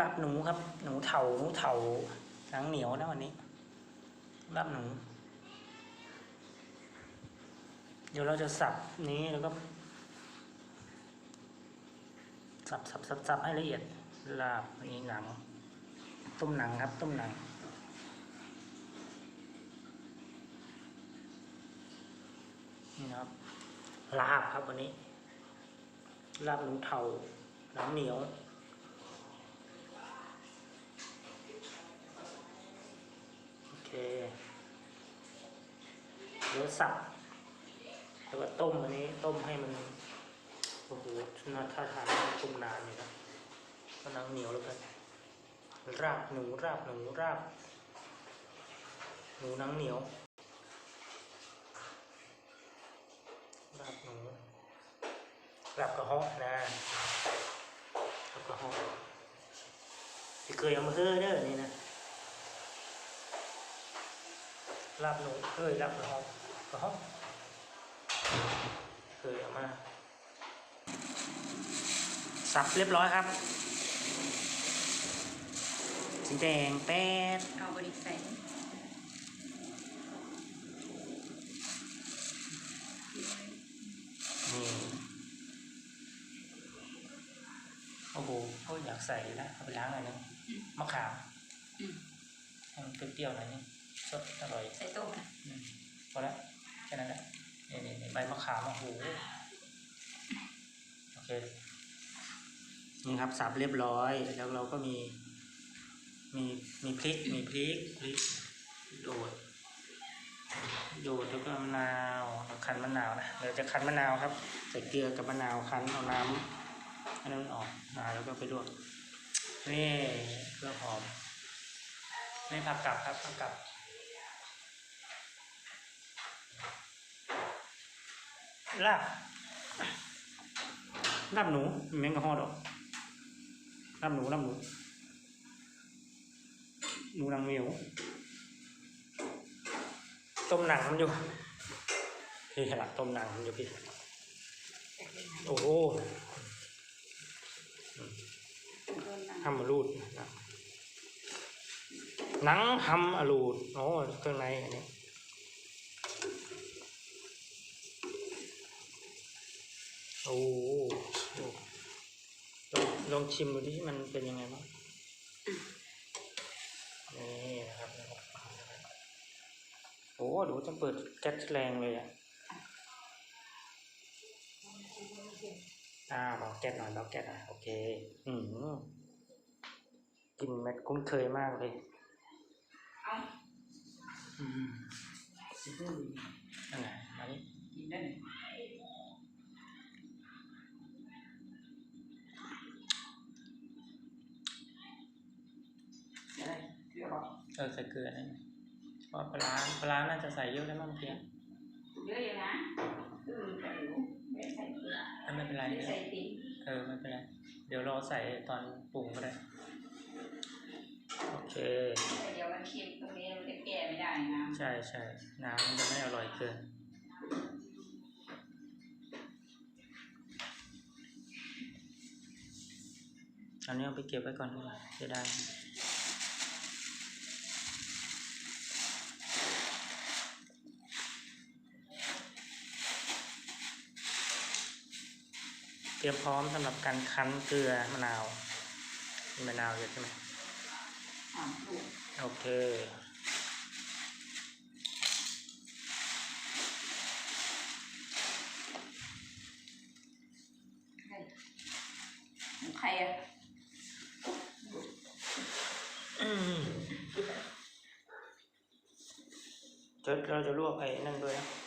ลาบหนูครับ หนูเถาหนูเถาหนังเหนียวนะวันนี้ลาบหนู เดี๋ยวเราจะสับนี้แล้วก็ สับสับสับสับให้ละเอียดลาบนี่หนัง ต้มหนังครับ ต้มหนังนี่นะครับลาบครับวันนี้ลาบหนูเทาหนังเหนียว โอเค เดี๋ยวสับแล้วก็ต้มอันนี้ต้มให้มันโอ้โหน่าท่าทางต้มนานอยู่นะก็หนังเหนียวแล้วกันราบหนูราบหนูราบ หนูหนังเหนียว ราบหนูราบกระหาะนะราบกระหาะที่เคยเอามาเฮ้อเด้อนี่นะราบหนูเอ้ยราบกระหาะ กระเหาะเคยเอามาสับเรียบร้อยครับสีแดงแป๊ดเอาบริใส่นี่โอ้โหเขาอยากใส่นะเอาไปล้างหน่อยนึงมะขามอืมให้มันเปรี้ยวๆหน่อยนึงสดอร่อย ใส่ต้มนะอืมพอแล้วแค่นั้นแหละนี่นี่ใบมะขามโอ้โหโอเคนี่ครับสับเรียบร้อย แล้วเราก็มี มีมีพริกมีพริกพริกโดดโดดแล้วก็มะนาวคั้นมะนาวนะเดี๋ยวจะคั้นมะนาวครับใส่เกลือกับมะนาวคั้นเอาน้ำให้มันออกมาแล้วก็ไปลวกนี่เพื่อหอมนี่ผักกลับครับผักกลับ ลาบลาบหนูแมงกะฮอดอกลาบหนูลาบหนู หนูนางเหมียวต้มหนังมันอยู่พี่ขนาดต้มหนังมันอยู่พี่โอ้โหฮัมารูดนะหนังฮัมอรูดโอ้เครื่องในอันนี้ โอ้โหลองลองชิมดูดิมันเป็นยังไงบ้างนี่นะครับโอ้ดูจะเปิดแก๊สแรงเลยอะอ่าเบาแก๊สหน่อยเบาแก๊สหน่อยโอเค อืมกลินเม็ดคุ้นเคยมากเลยเอาอืมนั่นไงมานี่กินได้ไหม เออใส่เกลือได้ไหมเพราะปลาร้าปลาร้าน่าจะใส่เยอะได้มั้งเพียงเยอะอยู่นะคือใส่หมูไม่ใส่เกลือไม่เป็นไรไม่เดี๋ยวใส่ติ๊กเออไม่เป็นไรเดี๋ยวรอใส่ตอนปรุงก็ได้โอเคแต่เดี๋ยวมันเค็มตรงนี้มันจะแก้ไม่ได้นะใช่ใช่น้ำมันจะไม่อร่อยเกินอันนี้เอาไปเก็บไว้ก่อนดีกว่าจะได้ ตรียมพร้อมสำหรับการคั้นเกลือมะนาวมีมะนาวเยอะใช่ไหมสามลูกโอเคใช่ของใครอะอืมเดี๋ยวเราจะลวกไอ้นั่นด้วยนะ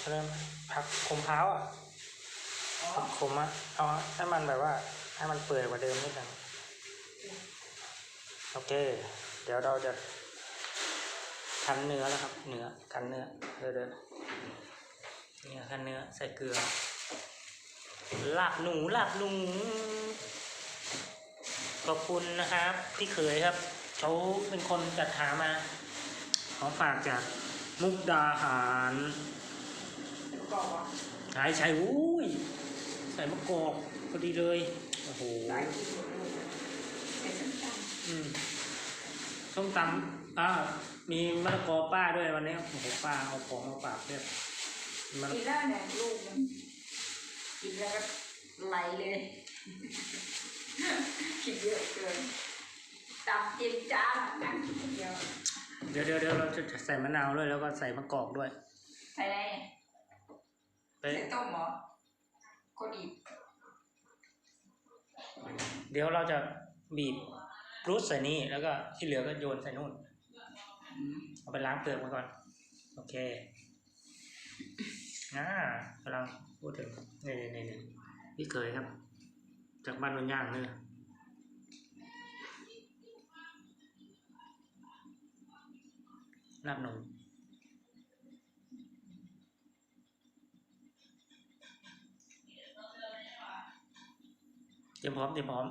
ไอ้อะไรนะผักขมพร้าวอะผักขมอะเอาให้มันแบบว่า ให้มันเปื่อยกว่าเดิมนิดนึงโอเค เดี๋ยวเราจะคั้นเนื้อแล้วครับ เนื้อคั้นเนื้อเดี๋ยวเดี๋ยวเนี่ยคั้นเนื้อใส่เกลือลาบหนูลาบหนูขอบคุณนะครับพี่เขยครับเขาเป็นคนจัดหามาขอฝากจากมุกดาหาร กรอบอะอใช่ใช่อุ้ยใส่มะกอกพอดีเลย โอ้โหหลายที่สุดเลยใส่น้ำตาลอืมส้มตำอ่ามีมะละกอป้าด้วยวันนี้โอ้โหป้าเอาของมาฝากเพียบมะละกินแล้วเนี่ยลูกมันกินแล้วก็ไหลเลยกินเยอะเกินตับเต็มจานนั่งกินคนเดียวเดี๋ยวเดี๋ยวเดี๋ยวเราจะใส่มะนาวด้วยแล้วก็ใส่มะกอกด้วย ใส่อะไร ไปใส่ต้มเหรอคนอีกเดี๋ยวเราจะบีบรูทใส่นี่แล้วก็ที่เหลือก็โยนใส่นู่น เอาไปล้างเปลือกมาก่อน โอเคอ่ากำลังพูดถึงนี่นี่นี่พี่เคยครับ จากบ้านนนย่างเนี่ยลาบหนู เตรียมพร้อมเตรียมพร้อม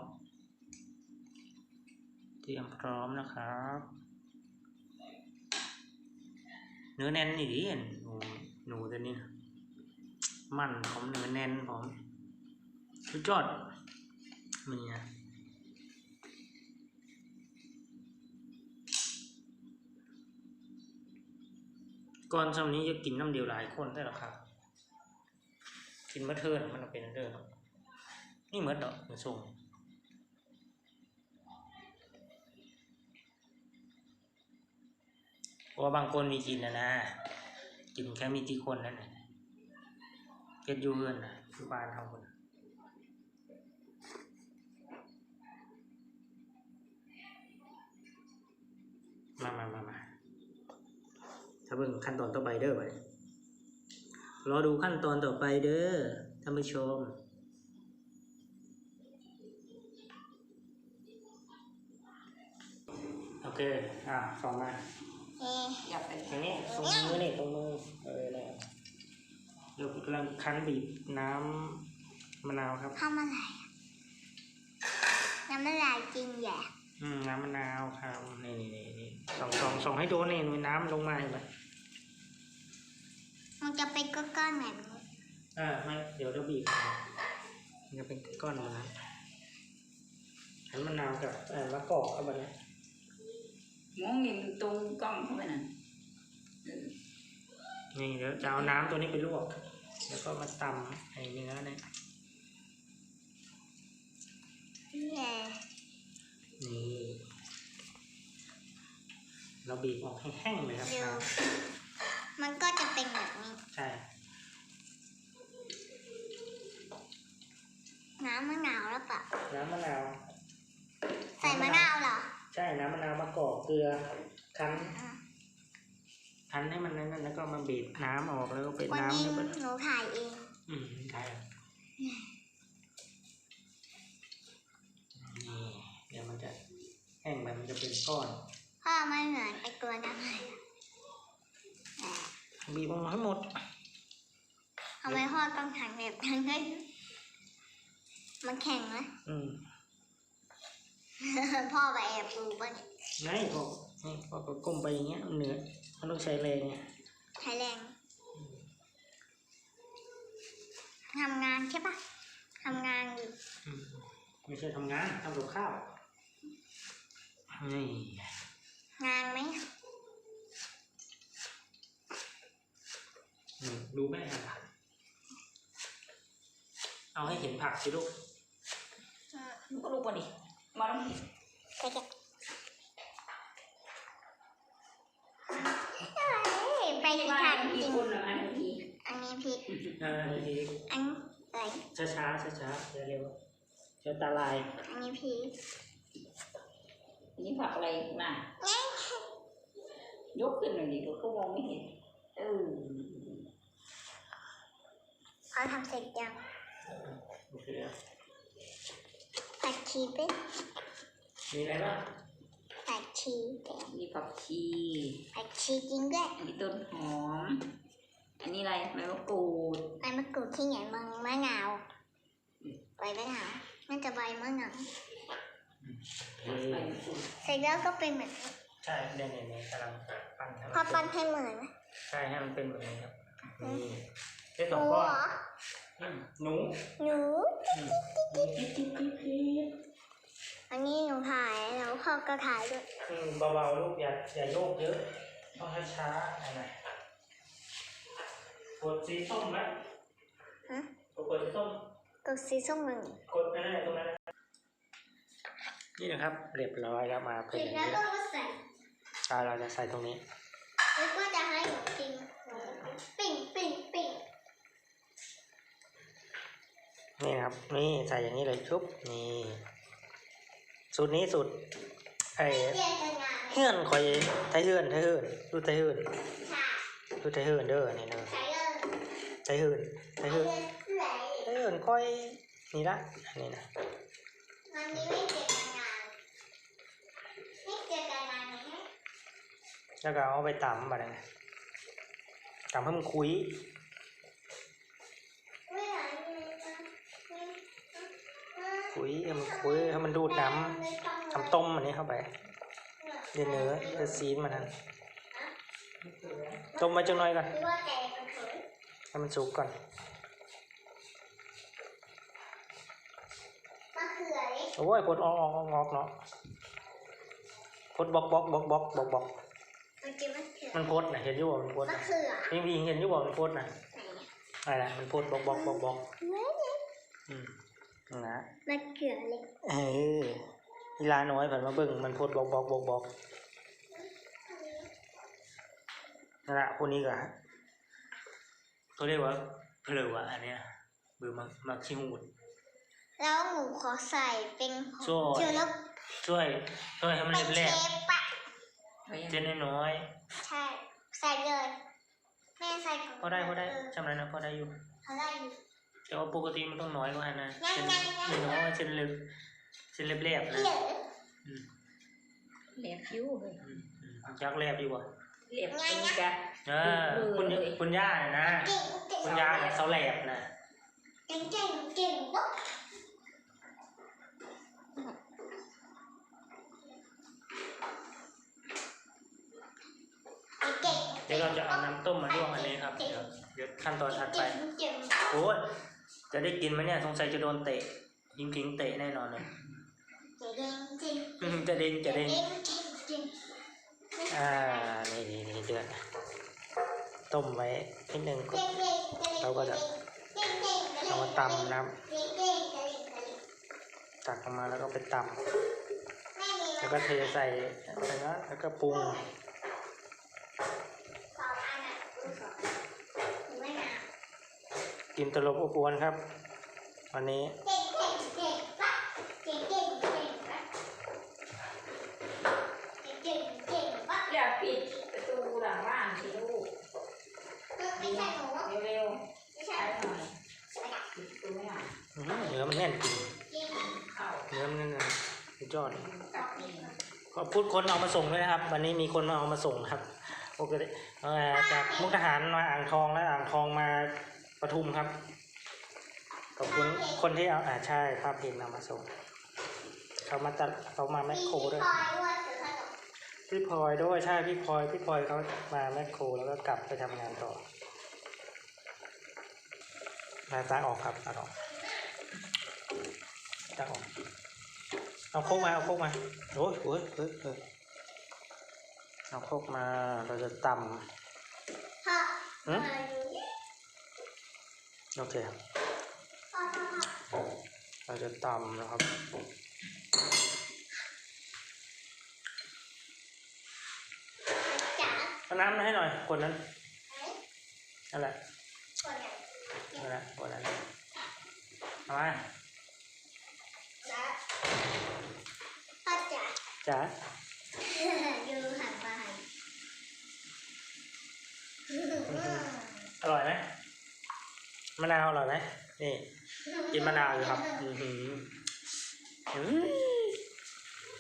เตรียมพร้อมนะครับ เนื้อแน่นนี่ดิหนูหนูตัวนี้ มันผมเนื้อแน่นผมสุดยอดมีนะก่อนสมัยนี้จะกินน้ำเดียวหลายคนได้หรอครับ กินมะเทินมันเป็นเด้อ นี่เหมือนดอกเหมือนส่งเพราะว่าบางคนมีกินนะนะ กินแค่มีกี่คนนั่นแหละเก็ดยูเพื่อนนะคือบ้านเขาคนมามามามาถ้าเบิ่งขั้นตอนต่อไปเด้อไปรอดูขั้นตอนต่อไปเด้อท่านผู้ชม เค อะสองมาเอ๊ะอย่าไปตรงนี้ตรงมือนี่ตรงมือเออเลยเรากำลังคั้นบีบน้ำมะนาวครับทำอะไรอะน้ำมันลายจริงแย่อืมน้ำมะนาวครับนี่นี่นี่นี่ส่องส่องส่องให้โดนนี่มีน้ำลงมาเห็นไหมมันจะเป็นก้อนๆแบบนี้อ่าไม่เดี๋ยวเราบีบมันจะเป็นก้อนมานะหันมะนาวกับเอ่อมะกอกเข้าไปนะ มองเห็นตรงกล้องเข้าไปนั่นเออนี่เดี๋ยวจะเอาน้ำตัวนี้ไปลวก แล้วก็มาตำไอ้เนื้อเนี่ยแย่นี่ เราบีบออกให้แห้งเลยครับดูน้มันก็จะเป็นแบบนี้ำใช่ น้ำมะนาวแล้วเปล่าน้ำมะนาว ใส่มะนาวเหรอ ใช่น้ำมะนาวมะกอกเกลือคั้นอะคั้นให้มันนั้นแล้วก็มาบีบน้ำออกแล้วก็เป็นวันน้ำนี้แล้วก็หนูถ่ายเอง อืมใช่นี่เดี๋ยวมันจะแห้งไปมันจะเป็นก้อนพ่อไม่เหมือนไอตัวนั้นเลยอะบีบออกมาให้หมด ทำไมพ่อต้องทำแบบนั้นด้วยมันแข็งไหมอืม พ่อไปแอบดูป่ะเนี่ยไงพอนี่พอก็ก้มไปอย่างเงี้ยเหนือมันต้องใช้แรงไงใช้แรงทำงานใช่ปะทำงานอยู่อืมไม่ใช่ทำงานทำกับข้าวนี่งานไหมอืมดูแม่ค่ะเอาให้เห็นผักสิลูกอืมลูกก็ลูกมาดิ มาแล้วก็จะเอ้ยไปที่มาทานกี่กินคนเหรออันนี้อันนี้พริกเออทีอันอะไรช้าช้าช้าช้าๆเร็วๆเดี๋ยวตาลายอันนี้พริกอันนี้ผักอะไรมายกขึ้นหน่อยดิก็มองไม่เห็นเออเขาทำเสร็จยังโอเค ผัดชีสเป็นมีอะไรบ้างผัดชีสเป็นนี่ผักชีผัดชีสจริงด้วยอันนี้ต้นหอม อันนี้อะไรใบมะกรูดใบมะกรูดที่ไหนมังมะนาวใบมะนาวน่าจะใบมะนาวเฮ้ใบยมะกรูดเสร็จแล้วก็เป็นแบบนี้ใช่เนี่ยเนี่ยเนี่ยกำลังปั้นให้พอมันปั้นให้เหมือนไหมใช่ให้มันเป็นแบบนี้ครับนี่ได้หสองนูก้อเหรนออืมหนูหนูอืมจิ๊บจิ๊บจิ๊บจิ๊บอันนี้หนูถ่ายแล้วพ่อก็ถ่ายด้วยอืมเบาๆลูกอย่าอย่าโยกเยอะต้องให้ช้าหน่อยๆกดสีส้มไหมฮะกดสีส้มกดสีส้มหนึ่งกดนั่นแหละตรงนั้นนะนี่นะครับ เรียบร้อยแล้วมาเป็นเสร็อจย่างแล้วนี้ก็มาใส่อ่าเราจะใส่ตรงนี้แล้วก็จะให้หนูกินปิ่งปิ่งปิ่ง นี่นะครับ นี่ใส่อย่างนี้เลยชุบนี่สูตรนี้สูตรไอ้เรียนกันงานเฮือนคอยไทยเฮือนไทยเฮือนดูไทยเฮือนค่ะดูไทยเฮือนเด้อนี่เด้อใช้เงินไทยเฮือนไทยใช้เฮือนเงินเพื่อไทยเฮือนคอยนี่ละอันนี้นะวันนี้ไม่เจอกันงานไม่เจอกันงานไหมแล้วก็เอาไปตำมาเลยตำให้มันคุย ไม่ไหนเลยจ้ะไม่ คุยให้มันคุยให้มันดูดน้ำทำต้มอันนี้เข้าไปเดี๋ยวเนื้อเดี๋ยวซีนมันนั้นต้มไว้จังหน่อยก่อนหรือว่าแต่กันเถอะให้มันสุกก่อนมะเขือเล็กโอ้ยพดออกออกออกออกเนาะพดบล็อกบล็อกบล็อกบล็อกบล็อกบล็อกมันกินมะเขือมันพดนะเห็นอยู่ว่ามันพดมะนะเขือพี่พี่เห็นอยู่ว่ามันพดนะไหนอะอะไรนะมันพดบล็อกบล็อกบล็อกบล็อกไม่อืม นะมะเขือเล็กเออเวลาน้อยผ่านมาเบิ่งมันพดบล็อกบล็อกบล็อกบล็อกนั่นแหละพวกนี้ก็เขาเรียกว่าเพลวะอันเนี้ยเบือมักมักชิมูดแล้วหนูขอใส่เป็นของช่วยเจียวแล้วช่วยช่วยให้มันเป็นเรียบเชแรกฟปะไว้ยังเส้นน้อยใช่ใส่เลยแม่ใส่ของๆพอได้พอได้เจำนั้นนะพอได้อยู่เขาได้อยู่ แต่ว่าปกติมันต้องน้อยกว่านั้นนะงั้นเส้นงั้นงั้นน้อยๆเส้นเล็บเส้นเรียบๆนะเหลืออืมเล็บยิ้วเลยอืมอืมยักษ์เรียบอยู่บ่เล็บเป็นกะเออคุณคุณย่าน่ะนะเก่งเก่งคุณย่าเนี่ยเขาแหลบนะเก่งเก่งเก่งปุ๊บเก่งเดี๋ยวเราจะเอาน้ำต้มมาลวกอันนี้ครับ เดี๋ยวเดี๋ยวขั้นตอนถัดไปเก่งเก่งโอ้ย จะได้กินไหมเนี่ยสงสัยจะโดนเตะยิงทิ้งเตะแน่นอนเลยเก่งเก่งอืมจะเด้งจะเด้งเก่งเก่งอ่านี่นี่นี่เดือดต้มไว้นิดนึงก็เก่งเก่งเราก็จะเอามาตำน้เก่งเก่งเก่งำตักออกมาแล้วก็ไปตำแม่มีแล้วก็เทใส่อะไรนะแล้วก็ปรุง สองอันอะดูสองไม่นาน กินตลบอบอวนครับ วันนี้เก่งเก่งเก่งปะเก่งเก่งเก่งปะเก่งเก่งปะอย่าปิดประตูหลังบ้านสิลูกเร็วๆใช้หน่อยปิดประตูไม่หน่อยอื้อหือเนื้อมันแน่นจริงเข้าเนื้อมันแน่นนะสุดยอด กลับเองขอบคุณคนเอามาส่งด้วยนะครับ วันนี้มีคนมาเอามาส่งครับปกติเอ่อจากมุกทหารมาอ่างทองและอ่างทองมา ปทุมครับ ขอบคุณคนที่เอาอ่าใช่ภาพเพลงนำมาส่งเขามาตัดเขามาแมคโครด้วยคอยว่าถือขนมพี่พลอยด้วยใช่พี่พลอยพี่พลอยเขามาแมคโครแล้วก็กลับไปทำงานต่อมาตาออกครับตาออกตาออก เอาโคกมาเอาโคกมาโอ้ยโอ้ยเฮ้ยเฮ้ยเอาโคกมาเราจะตพ่อำหืมมาอยู่นี่ โอเคพ่อพ่อพ่อเราจะตำนะครับจ๋าเอาน้ำมาให้หน่อยคนนั้นไหนนั่นแหละคนไหนนั่นแหละคนนั้นเอามาจ๋าพ่อจ๋า จ๋า ดูหันมาหัน อร่อยไหม มะนาวอร่อยไหมนี่กินมะนาวอยู่ครับอือหืออื้อ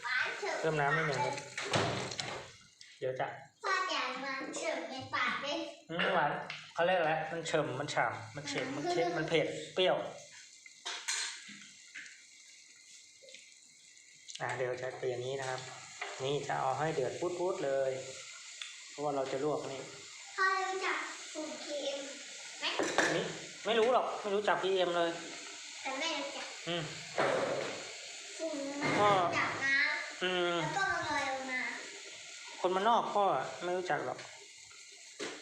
หวานเฉยเพิ่มน้ำนิดหนึ่งครับเดี๋ยวจะพ่อจ๋ามาเฉยในปากเลยอืมหวานเขาเรียกอะไรมันเฉมมันฉ่ำมันเค็มมันเค็มมันเผ็ดเปรี้ยวอ่าเดี๋ยวจะเป็นอย่างนี้นะครับ นี่จะเอาให้เดือดพุดๆเลย เพราะว่าเราจะลวกนี่พ่อรู้จักสูตรเค็มไหมนี่ ไม่รู้หรอก ไม่รู้จักพีเอ็มเลย แต่แม่รู้จักอืม ฝุ่นมันพ่อจากน้อืมำแล้วก็มันลอยลงมาคนมานนอกพ่อไม่รู้จักหรอก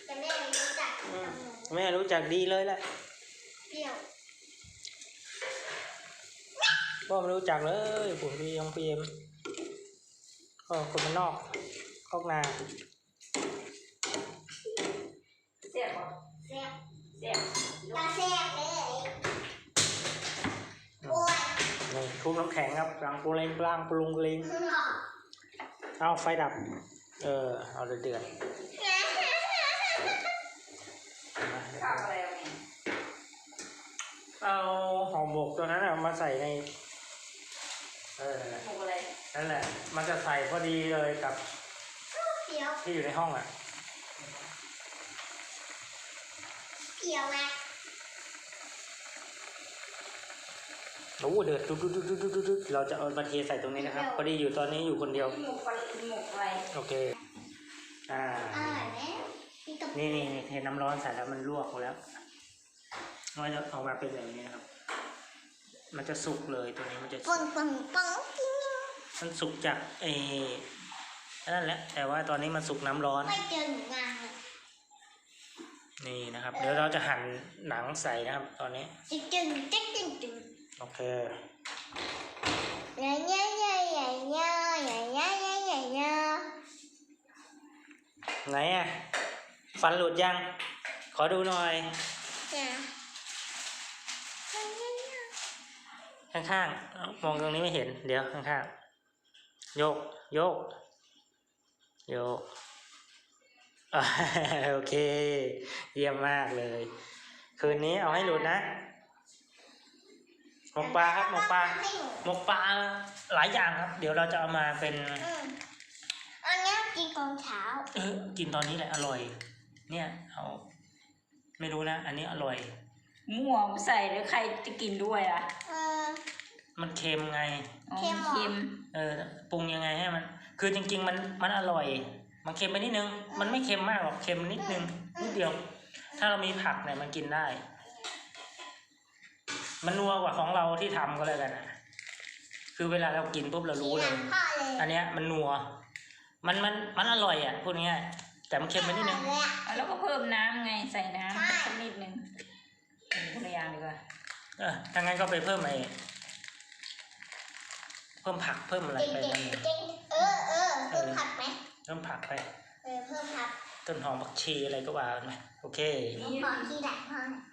แต่แม่รู้จักอืกับมหนูแม่รู้จักดีเลยแหละ เปรี้ยวพ่อไม่รู้จักเลยผมพีเอ็มพีเอ็มก็คนมานนอกคอกนา เสียบบ่แซ่บเสียบ ตาแซ่บเลยโอ้ย นี่ทุบน้ำแข็งครับกลางปูเลงกลางปรุงเลงมึงหรอเอาไฟดับ เออ เอาเดือดเดือดมาข้าวอะไรเอาเนี่ยเอาห่อหมกตัวนั้นอะมาใส่ใน เออหมูอะไรนั่นแหละ มันจะใส่พอดีเลยกับเปรี้ยวที่อยู่ในห้องอะเปรี้ยวแม่ โอ้เดือดดุดดุดดุดดุดดุดดุดเราจะเอามาเทใส่ตรงนี้นะครับ พอดีอยู่ตอนนี้อยู่คนเดียว หมูปลาหมูอะไรโอเค อ่าอร่อยไหมมีกับนี่นี่นี่เทน้ำร้อนใส่แล้วมันลวกหมดแล้วมันจะออกมาเป็นแบบนี้นะครับ มันจะสุกเลยตัวนี้มันจะปัสุงกปังปังกิ้งมันสุกจากเออนั่นแหละ แต่ว่าตอนนี้มันสุกน้ำร้อน ไม่เจอหนูนางเลยนี่นะครับ เดี๋ยวเราจะหั่นหนังใส่นะครับ ตอนนี้จึงจึงจึงจึงจึง โอเคใหญ่ใหญ่ใหญ่ใหญ่ใหญ่ใหญ่ใหญ่ใหญ่ใหญ่ใหญ่ไหนอะฟันหลุดยัง ขอดูหน่อยเนี่ยข้างๆเอ้ามองตรงนี้ไม่เห็น เดี๋ยวข้างๆ โยก โยก โยกอ่าโอเค เยี่ยมมากเลย คืนนี้เอาให้หลุดนะห มกปลาครับหมกปลาหมกปลาหลายอย่างครับ เดี๋ยวเราจะเอามาเป็นอืมอันเนี้ยกินตอนเช้าเออกินตอนนี้แหละอร่อย เนี่ยเอาไม่รู้นะ อันนี้อร่อยมั่วใส่แล้วใครจะกินด้วยอะเออมันเค็มไงอ๋อเค็มเหรอเค็มเออปรุงยังไงให้มัน คือจริง ๆ มันมันอร่อย มันเค็มไปนิดนึง มันไม่เค็มมากหรอกเค็มนิดนึงนิดเดียว ถ้าเรามีผักเนี่ยมันกินได้ มันนัวกว่าของเราที่ทำก็แล้วกันนะคือเวลาเรากินปุ๊บเรารู้เลยสีหงพ่อเลย อันเนี้ยมันนัว มันมันมันอร่อยอะพูดง่ายๆแต่มันเค็มไปนิดนึงเลยอะเอาแล้วก็เพิ่มน้ำไงใส่น้ใช่ำสักนิดนึงเป็นคนละอย่างดีกว่า เออถ้างั้นก็ไปเพิ่มไอ้เพิ่มผักเพิ่มอะไรเก่งไปเก่งนั่นเองเก่งเออเออเพิ่มผักไหมเพิ่มผักไป เออเพิ่มผัก ต้นหอมผักชีอะไรก็ว่ากันไปโอเคน้องขอที่หลังพ่อหน่อย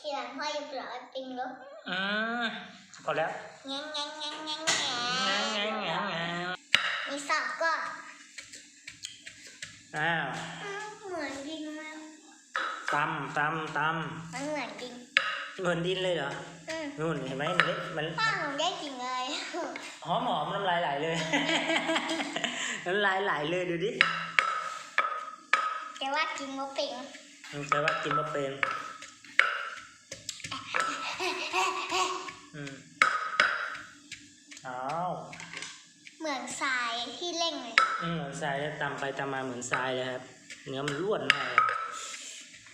ที่หลังพ่ออยู่เปล่าจริงเหรออืมพอแล้วแงงแงงแงงแงงงางงางงางงางมีสอบก็อ้าวอืมเหมือนดินมากตำตำตมันเหมือนดินำเงินดินเลยเหรออืมนู่นเห็นไหมมันมันพ่อหนูได้กลิ่นเลยหอมหอมน้ำลายไหลเลย น้ำลายไหลเลยดูดิแต่ว่ากินมะปิงอืมแต่ว่ากินมาเป็น อืมอ้าวเหมือนทรายที่เล่งเลยอืมเหมือนทรายแล้วตำไปตำมาเหมือนทรายเลยครับ เนื้อมันร่วนมากเลย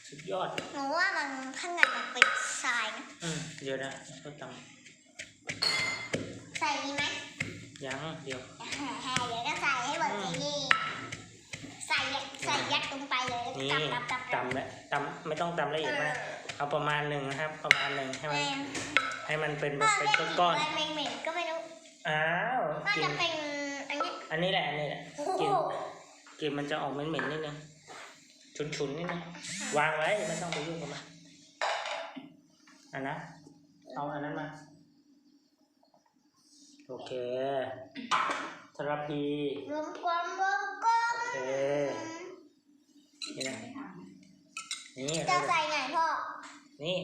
สุดยอด หนูว่ามันข้างในมันเป็นทรายนะอืมเดี๋ยวนะก็ตใส่นี้ไหมำยังเดี๋ยว เดี๋ยวก็ใส่ให้หมดเลยนี่ ใส่ยัดใส่ยัดลงไปเลยนี่แล้วก็ตำตำตำตำและตำไม่ต้องตำละเอียดมากเอาประมาณหนึ่งนะครับ ประมาณหนึ่งให้มันให้มันเป็นแบพ่บอเป็นเล่นก้อนอะไรเหม็นๆก็ไม่รู้ๆอ้าวน่ากลิจะนเป็นอันนี้อันนี้แหละอันนี้แหละโอ้กลินโหกลินมันจะออกเหม็นๆนิดนึงฉุนๆนิดนึงวางไว้ไม่ต้องไปยุ่งกับมันอันนะเอาอันนั้นมาโอเคทรพีรวมกลมรวม กลมโอเคนี่นะนี่จะใส่ไหนพ่อ นี่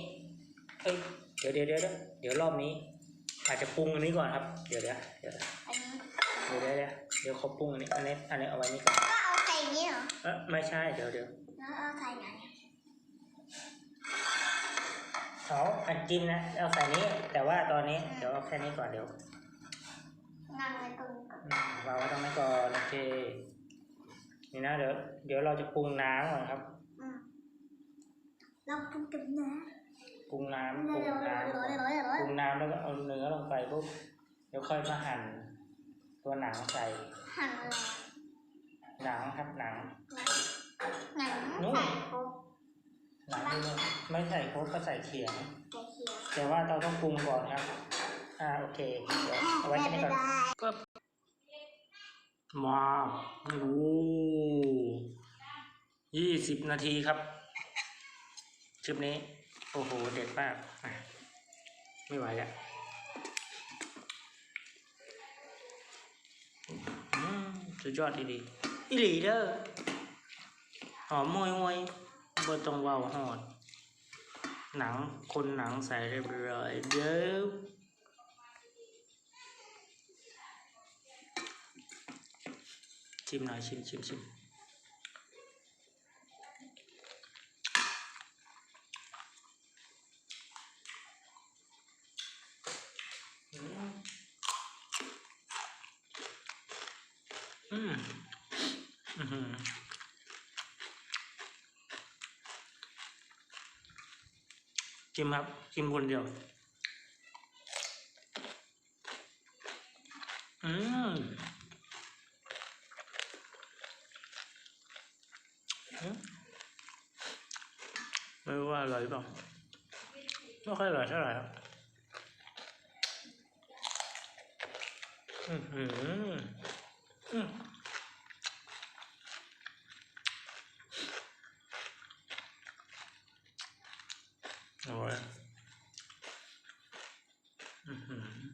เอ้ยเดี๋ยวเดี๋ยวเดี๋ยวเดี๋ยวรอบนี้ อาจจะปรุงอันนี้ก่อนครับ เดี๋ยวเดี๋ยวเดี๋ยวอันนี้เดี๋ยวเดี๋ยวเดี๋ยวเดี๋ยวเขาปรุงอันนี้อันนี้อันนี้เอาไว้นี่ก่อนก็เอาใส่อย่างนี้เหรอเออไม่ใช่เดี๋ยวเดี๋ยวแล้วเอาใส่ไหนเขาอันกินนะเอาใส่นี้ แต่ว่าตอนนี้เดี๋ยวเอาแค่นี้ก่อนเดี๋ยวนั่งไว้ตรงนี้ก่อนอืมวางไว้ตรงนั้นก่อนโอเค นี่นะเดี๋ยวเดี๋ยวเราจะปรุงน้ำก่อนครับอืมเราปรุงกับน้ปรุงำน้ำปรุงเร็วน้ำๆก่อนๆๆๆปรุงน้ำแล้วก็เอาเนื้อลงไปปุ๊บเดี๋ยวค่อยมาหั่นตัวหนังใส่ๆหั่นอะไรหนังครับหนังหนังนู่นใส่ครบหนังนี่ไม่ใส่โคกก็ใส่เขียงใส่เขียวแต่ว่าเราต้องปรุงก่อนครับอ่าโอเคเดี๋ยวเอาไว้แค่นี้ก่อนก็มาโอ้ ยี่สิบนาทีครับคลิปนี้ โอ้โห เด็ดมาก ไม่ไหวแล้วสุดยอดดีๆอีหลีเด้อหอมมวยมวยบ่ต้องว้าหอด หนังคนหนังใส่เรียบร้อยเด้อชิมหน่อยชิมชิมชิม อืมอืมอืมกินครับกินคนเดียว อืมอืมไม่รู้ว่าอร่อยหรือเปล่าไม่ค่อยอร่อยเท่าไหร่ครับอืมอืมอืมอร่อยอืม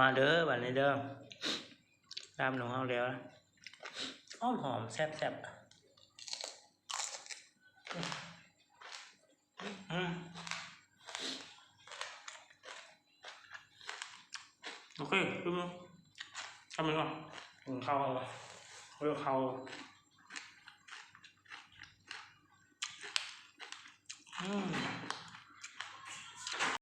มาเด้อบัดนี้เด้อตามหนูเอาแล้วหอมหอมแซ่บแซ่บโอเคดูมั้งทำมันก่อนถึงเข้าเอาก่อนเอกเข้า